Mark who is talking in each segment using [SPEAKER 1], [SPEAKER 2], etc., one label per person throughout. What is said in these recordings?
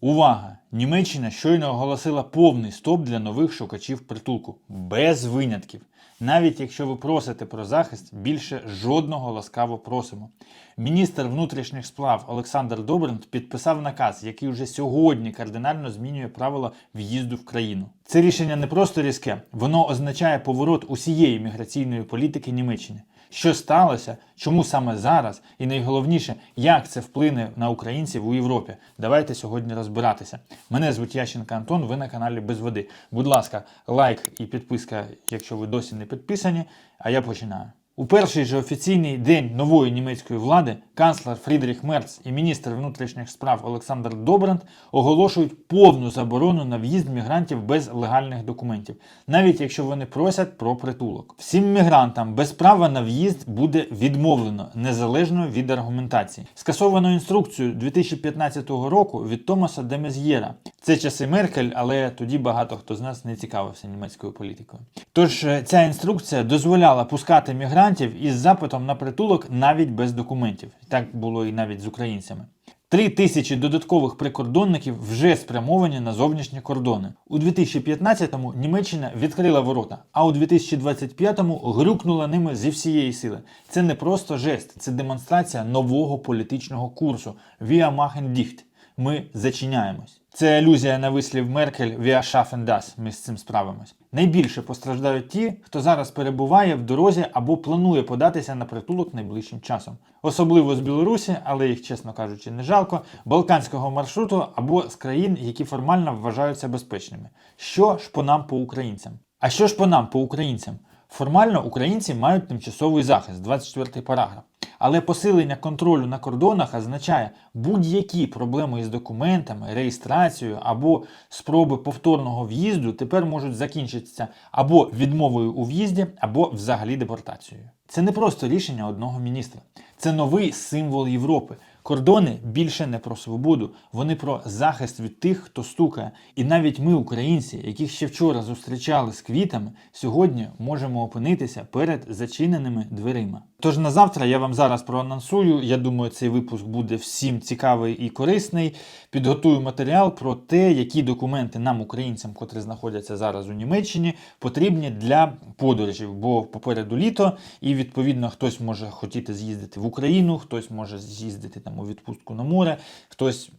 [SPEAKER 1] Увага! Німеччина щойно оголосила повний стоп для нових шукачів притулку. Без винятків. Навіть якщо ви просите про захист, більше жодного ласкаво просимо. Міністр внутрішніх справ Олександр Добринт підписав наказ, який вже сьогодні кардинально змінює правила в'їзду в країну. Це рішення не просто різке, воно означає поворот усієї міграційної політики Німеччини. Що сталося, чому саме зараз, і найголовніше, як це вплине на українців у Європі. Давайте сьогодні розбиратися. Мене звуть Ященко Антон. Ви на каналі Без Води. Будь ласка, лайк і підписка, якщо ви досі не підписані. А я починаю. У перший же офіційний день нової німецької влади канцлер Фрідріх Мерц і міністр внутрішніх справ Олександр Добранд оголошують повну заборону на в'їзд мігрантів без легальних документів, навіть якщо вони просять про притулок. Всім мігрантам без права на в'їзд буде відмовлено незалежно від аргументації. Скасовано інструкцію 2015 року від Томаса де Мез'єра. Це часи Меркель, але тоді багато хто з нас не цікавився німецькою політикою. Тож е, ця інструкція дозволяла пускати мігрантів із запитом на притулок навіть без документів. Так було і навіть з українцями. Три тисячі додаткових прикордонників вже спрямовані на зовнішні кордони. У 2015-му Німеччина відкрила ворота, а у 2025-му грюкнула ними зі всієї сили. Це не просто жест, це демонстрація нового політичного курсу. Wir machen dicht. Ми зачиняємось. Це алюзія на вислів Меркель «Wir schaffen das». Ми з цим справимось. Найбільше постраждають ті, хто зараз перебуває в дорозі або планує податися на притулок найближчим часом. Особливо з Білорусі, але їх, чесно кажучи, не жалко, балканського маршруту або з країн, які формально вважаються безпечними. Що ж по нам по українцям? А що ж по нам по українцям? Формально українці мають тимчасовий захист, 24 параграф. Але посилення контролю на кордонах означає будь-які проблеми із документами, реєстрацією або спроби повторного в'їзду тепер можуть закінчитися або відмовою у в'їзді, або взагалі депортацією. Це не просто рішення одного міністра, це новий символ Європи. Кордони більше не про свободу, вони про захист від тих, хто стукає. І навіть ми, українці, яких ще вчора зустрічали з квітами, сьогодні можемо опинитися перед зачиненими дверима. Тож на завтра я вам зараз проанонсую. Я думаю, цей випуск буде всім цікавий і корисний. Підготую матеріал про те, які документи нам, українцям, котрі знаходяться зараз у Німеччині, потрібні для подорожів, бо попереду літо, і відповідно хтось може хотіти з'їздити в Україну, хтось може з'їздити там у відпустку на море, хтось.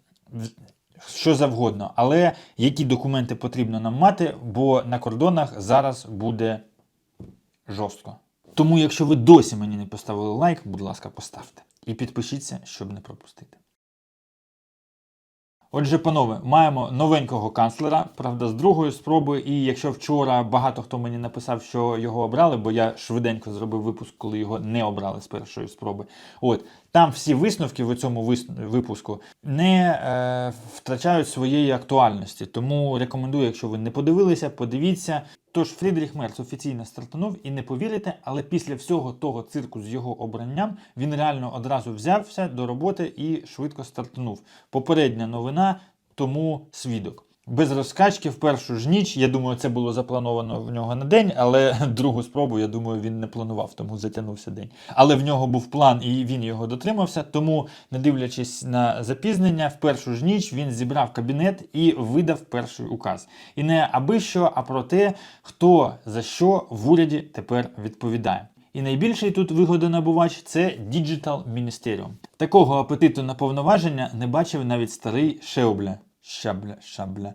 [SPEAKER 1] Що завгодно, але які документи потрібно нам мати, бо на кордонах зараз буде жорстко. Тому, якщо ви досі мені не поставили лайк, будь ласка, поставте. І підпишіться, щоб не пропустити. Отже, панове, маємо новенького канцлера, правда, з другої спроби. І якщо вчора багато хто мені написав, що його обрали, бо я швиденько зробив випуск, коли його не обрали з першої спроби. От там всі висновки в цьому випуску не е, втрачають своєї актуальності. Тому рекомендую, якщо ви не подивилися, подивіться. Тож Фрідріх Мерц офіційно стартанув і не повірите, але після всього того цирку з його обранням він реально одразу взявся до роботи і швидко стартанув. Попередня новина, тому свідок. Без розкачки в першу ж ніч. Я думаю, це було заплановано в нього на день, але другу спробу, я думаю, він не планував, тому затягнувся день. Але в нього був план і він його дотримався. Тому, не дивлячись на запізнення, в першу ж ніч він зібрав кабінет і видав перший указ. І не аби що, а про те, хто за що в уряді тепер відповідає. І найбільший тут вигодонабувач це Digital Ministerium. Такого апетиту на повноваження не бачив навіть старий Шеобля. Шабля, шабля,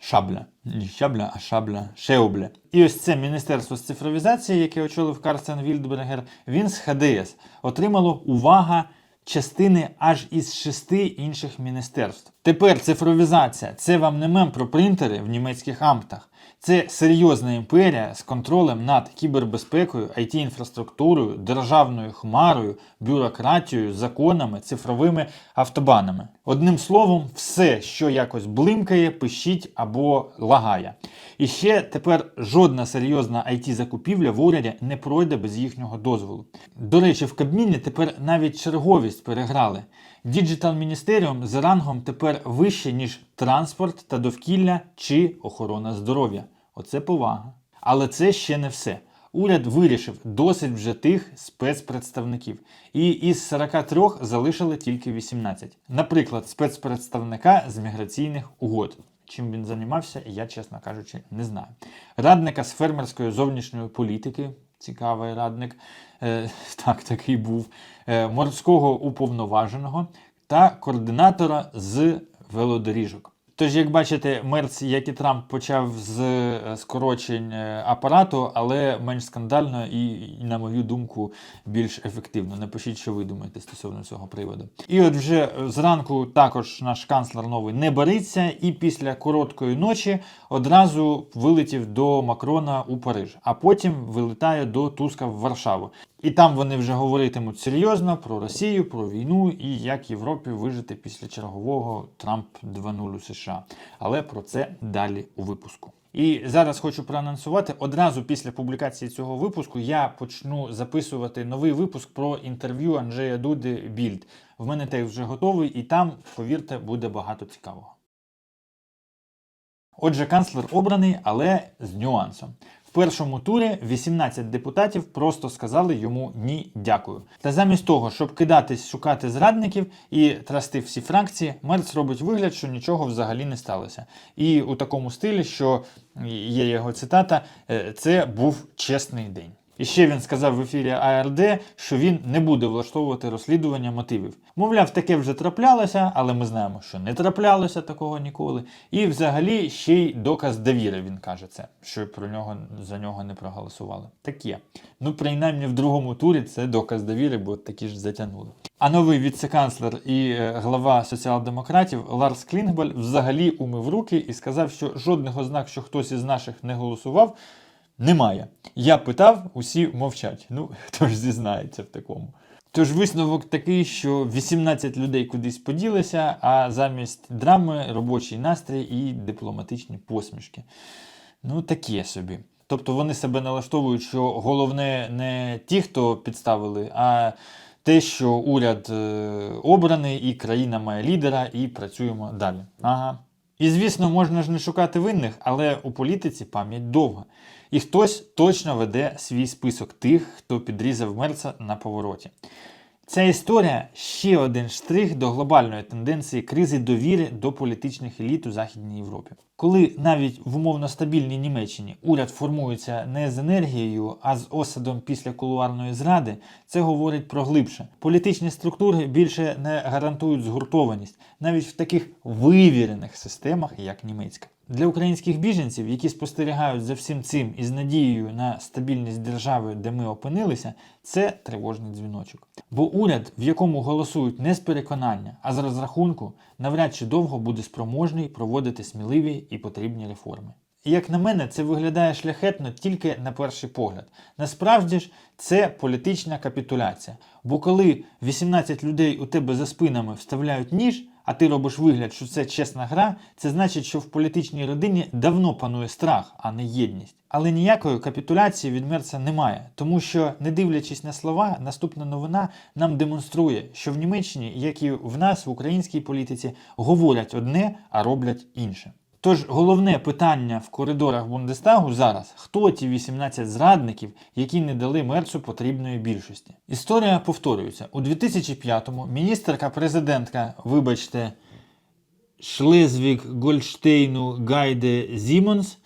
[SPEAKER 1] шабля, не шабля, а шабля, шеобля. І ось це міністерство з цифровізації, яке очолив Карсен Вільдбергер, він з ХДС отримало увага частини аж із шести інших міністерств. Тепер цифровізація це вам не мем про принтери в німецьких амптах. Це серйозна імперія з контролем над кібербезпекою, IT-інфраструктурою, державною хмарою, бюрократією, законами, цифровими автобанами. Одним словом, все, що якось блимкає, пищить або лагає. І ще тепер жодна серйозна IT-закупівля в уряді не пройде без їхнього дозволу. До речі, в Кабміні тепер навіть черговість переграли. Діджитал Міністеріум з рангом тепер вище, ніж транспорт та довкілля чи охорона здоров'я. Оце повага. Але це ще не все. уряд вирішив досить вже тих спецпредставників. І із 43 залишили тільки 18. Наприклад, спецпредставника з міграційних угод. Чим він займався, я, чесно кажучи, не знаю. Радника з фермерської зовнішньої політики, цікавий радник, е, так, такий був, е, морського уповноваженого та координатора з велодоріжок. Тож, як бачите, Мерц, як і Трамп, почав з е, скорочень е, апарату, але менш скандально і, на мою думку, більш ефективно. Напишіть, що ви думаєте стосовно цього приводу. І от вже зранку також наш канцлер новий не бариться, і після короткої ночі одразу вилетів до Макрона у Париж, а потім вилітає до Туска в Варшаву. І там вони вже говоритимуть серйозно про Росію, про війну і як Європі вижити після чергового Трамп 2.0 у США. Але про це далі у випуску. І зараз хочу проанонсувати. Одразу після публікації цього випуску я почну записувати новий випуск про інтерв'ю Анджея Дуди Більд. В мене текст вже готовий, і там, повірте, буде багато цікавого. Отже, канцлер обраний, але з нюансом. Першому турі 18 депутатів просто сказали йому ні, дякую. Та замість того, щоб кидатись шукати зрадників і трасти всі фракції, Мерц робить вигляд, що нічого взагалі не сталося. І у такому стилі, що є його цитата, «Е, це був чесний день. І ще він сказав в ефірі АРД, що він не буде влаштовувати розслідування мотивів. Мовляв, таке вже траплялося, але ми знаємо, що не траплялося такого ніколи. І взагалі ще й доказ довіри, він каже це, що про нього за нього не проголосували. Так є. Ну, принаймні в другому турі це доказ довіри, бо такі ж затягнули. А новий віце-канцлер і е, глава соціал-демократів Ларс Клінгбаль взагалі умив руки і сказав, що жодних ознак, що хтось із наших не голосував. Немає. Я питав, усі мовчать. Ну, хто ж зізнається в такому. Тож висновок такий, що 18 людей кудись поділися, а замість драми робочий настрій і дипломатичні посмішки. Ну, таке собі. Тобто вони себе налаштовують, що головне не ті, хто підставили, а те, що уряд е, обраний, і країна має лідера, і працюємо далі. Ага. І звісно, можна ж не шукати винних, але у політиці пам'ять довга. І хтось точно веде свій список тих, хто підрізав Мерца на повороті. Ця історія ще один штрих до глобальної тенденції кризи довіри до політичних еліт у Західній Європі. Коли навіть в умовно стабільній Німеччині уряд формується не з енергією, а з осадом після кулуарної зради, це говорить про глибше. Політичні структури більше не гарантують згуртованість навіть в таких вивірених системах, як німецька. Для українських біженців, які спостерігають за всім цим із надією на стабільність держави, де ми опинилися, це тривожний дзвіночок. Бо уряд, в якому голосують не з переконання, а з розрахунку, навряд чи довго буде спроможний проводити сміливі і потрібні реформи. І як на мене, це виглядає шляхетно тільки на перший погляд. Насправді ж, це політична капітуляція. Бо коли 18 людей у тебе за спинами вставляють ніж, а ти робиш вигляд, що це чесна гра, це значить, що в політичній родині давно панує страх, а не єдність. Але ніякої капітуляції від Мерца немає, тому що, не дивлячись на слова, наступна новина нам демонструє, що в Німеччині, як і в нас, в українській політиці, говорять одне, а роблять інше. Тож головне питання в коридорах Бундестагу зараз: хто ті 18 зрадників, які не дали мерцу потрібної більшості? Історія повторюється у 2005-му міністерка президентка, вибачте, Шлезвік Гольштейну Гайде Зімонс.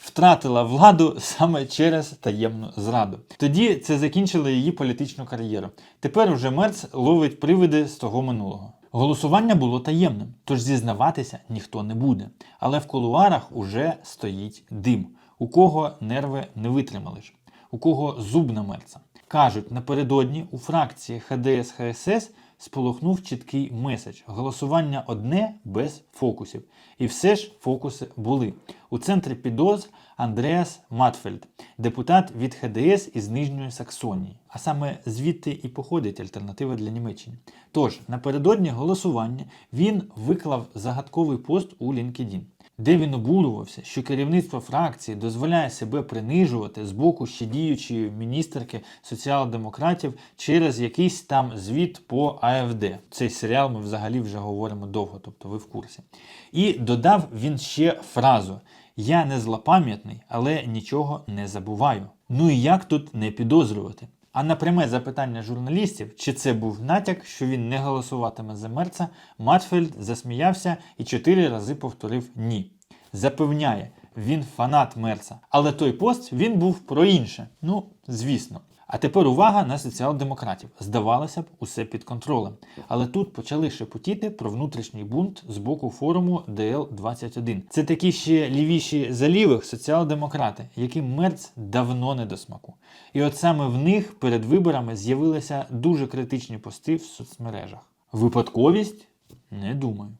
[SPEAKER 1] Втратила владу саме через таємну зраду. Тоді це закінчило її політичну кар'єру. Тепер уже Мерц ловить привиди з того минулого. Голосування було таємним, тож зізнаватися ніхто не буде. Але в кулуарах уже стоїть дим. У кого нерви не витримали ж, у кого зуб на. Кажуть, напередодні у фракції ХДС ХСС сполохнув чіткий меседж: голосування одне без фокусів. І все ж фокуси були. У центрі підозр Андреас Матфельд, депутат від ХДС із Нижньої Саксонії. А саме звідти і походить альтернатива для Німеччини. Тож, напередодні голосування він виклав загадковий пост у LinkedIn, де він обурювався, що керівництво фракції дозволяє себе принижувати з боку ще діючої міністерки соціал-демократів через якийсь там звіт по АФД. Цей серіал ми взагалі вже говоримо довго, тобто ви в курсі. І додав він ще фразу: Я не злопам'ятний, але нічого не забуваю. Ну і як тут не підозрювати? А на пряме запитання журналістів, чи це був натяк, що він не голосуватиме за Мерца, Матфельд засміявся і чотири рази повторив ні. Запевняє, він фанат Мерца. Але той пост він був про інше. Ну, звісно. А тепер увага на соціал-демократів. Здавалося б, усе під контролем. Але тут почали шепотіти про внутрішній бунт з боку форуму ДЛ-21. Це такі ще лівіші за лівих соціал-демократи, яким Мерц давно не до смаку. І от саме в них перед виборами з'явилися дуже критичні пости в соцмережах. Випадковість? Не думаю.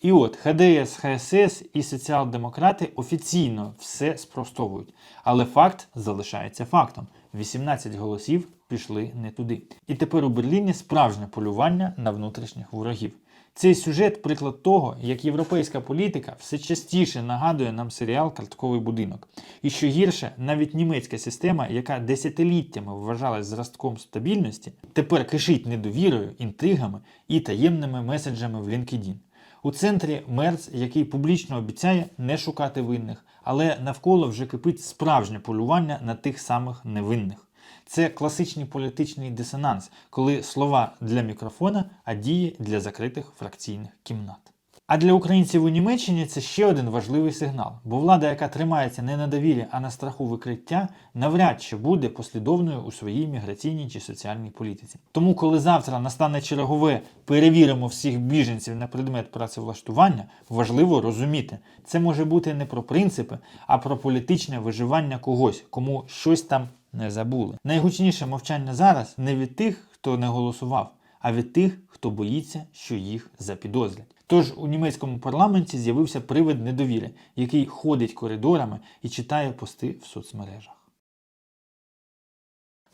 [SPEAKER 1] І от ХДС, ХСС і соціал-демократи офіційно все спростовують. Але факт залишається фактом: 18 голосів пішли не туди. І тепер у Берліні справжнє полювання на внутрішніх ворогів. Цей сюжет приклад того, як європейська політика все частіше нагадує нам серіал Картковий будинок. І що гірше, навіть німецька система, яка десятиліттями вважалась зразком стабільності, тепер кишить недовірою, інтригами і таємними меседжами в LinkedIn. У центрі Мерц, який публічно обіцяє не шукати винних, але навколо вже кипить справжнє полювання на тих самих невинних. Це класичний політичний дисонанс, коли слова для мікрофона, а дії для закритих фракційних кімнат. А для українців у Німеччині це ще один важливий сигнал, бо влада, яка тримається не на довірі, а на страху викриття, навряд чи буде послідовною у своїй міграційній чи соціальній політиці. Тому, коли завтра настане чергове перевіримо всіх біженців на предмет працевлаштування, важливо розуміти, це може бути не про принципи, а про політичне виживання когось, кому щось там не забули. Найгучніше мовчання зараз не від тих, хто не голосував, а від тих, хто боїться, що їх запідозрять. Тож у німецькому парламенті з'явився привид недовіри, який ходить коридорами і читає пости в соцмережах.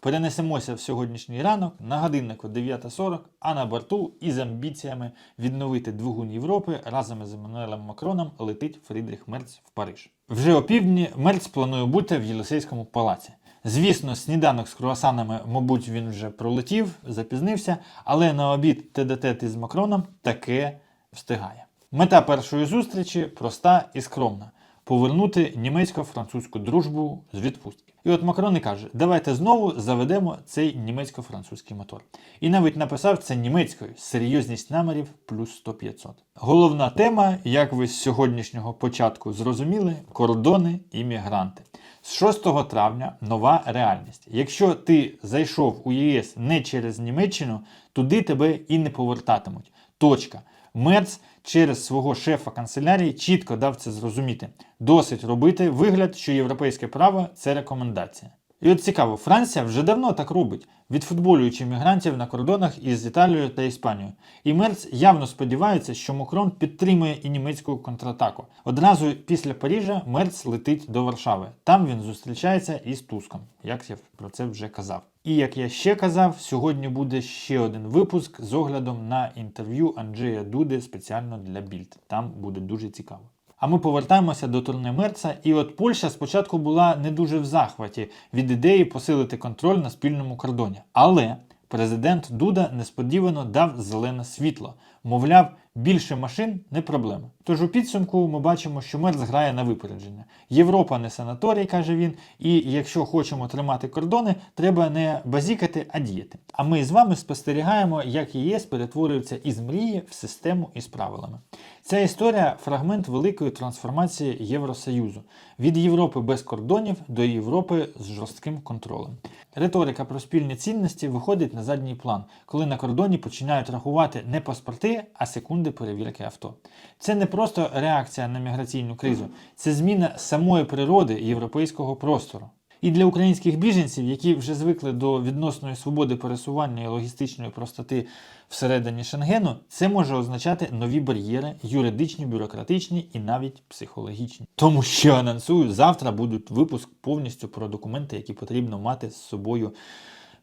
[SPEAKER 1] Перенесемося в сьогоднішній ранок на годиннику 9.40, а на борту із амбіціями відновити двигун Європи разом із Еммануелем Макроном летить Фрідріх Мерц в Париж. Вже опівдні Мерц планує бути в Єлисейському палаці. Звісно, сніданок з круасанами, мабуть, він вже пролетів, запізнився, але на обід тет із Макроном таке встигає. Мета першої зустрічі проста і скромна повернути німецько-французьку дружбу з відпустки. І от Макрон і каже: давайте знову заведемо цей німецько-французький мотор. І навіть написав це німецькою серйозність намірів плюс 100-500. Головна тема, як ви з сьогоднішнього початку зрозуміли, кордони і мігранти. З 6 травня нова реальність. Якщо ти зайшов у ЄС не через Німеччину, туди тебе і не повертатимуть. Точка. Мерц через свого шефа канцелярії чітко дав це зрозуміти. Досить робити вигляд, що європейське право це рекомендація. І от цікаво, Франція вже давно так робить, відфутболюючи мігрантів на кордонах із Італією та Іспанією. І Мерц явно сподівається, що Макрон підтримує і німецьку контратаку. Одразу після Парижа Мерц летить до Варшави. Там він зустрічається із Туском, як я про це вже казав. І як я ще казав, сьогодні буде ще один випуск з оглядом на інтерв'ю Анджея Дуди спеціально для Більд. Там буде дуже цікаво. А ми повертаємося до турне Мерца. І от Польща спочатку була не дуже в захваті від ідеї посилити контроль на спільному кордоні. Але президент Дуда несподівано дав зелене світло. Мовляв, більше машин не проблема. Тож у підсумку ми бачимо, що Мерц грає на випередження. Європа не санаторій, каже він, і якщо хочемо тримати кордони, треба не базікати, а діяти. А ми з вами спостерігаємо, як ЄС перетворюється із мрії в систему із правилами. Ця історія фрагмент великої трансформації Євросоюзу від Європи без кордонів до Європи з жорстким контролем. Риторика про спільні цінності виходить на задній план, коли на кордоні починають рахувати не паспорти, а секунди перевірки авто. Це не просто реакція на міграційну кризу, це зміна самої природи європейського простору. І для українських біженців, які вже звикли до відносної свободи пересування і логістичної простоти всередині Шенгену, це може означати нові бар'єри, юридичні, бюрократичні і навіть психологічні. Тому що анонсую, завтра будуть випуск повністю про документи, які потрібно мати з собою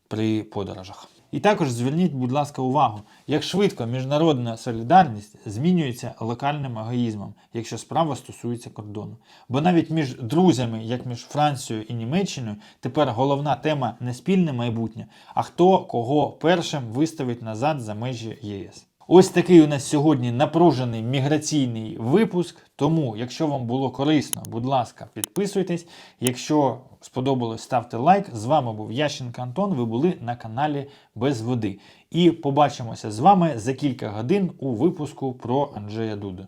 [SPEAKER 1] при подорожах. І також зверніть, будь ласка, увагу, як швидко міжнародна солідарність змінюється локальним егоїзмом, якщо справа стосується кордону. Бо навіть між друзями, як між Францією і Німеччиною, тепер головна тема не спільне майбутнє, а хто кого першим виставить назад за межі ЄС. Ось такий у нас сьогодні напружений міграційний випуск. Тому, якщо вам було корисно, будь ласка, підписуйтесь. Якщо сподобалось, ставте лайк. З вами був Ященко Антон. Ви були на каналі Без води. І побачимося з вами за кілька годин у випуску про Анджея Дуда.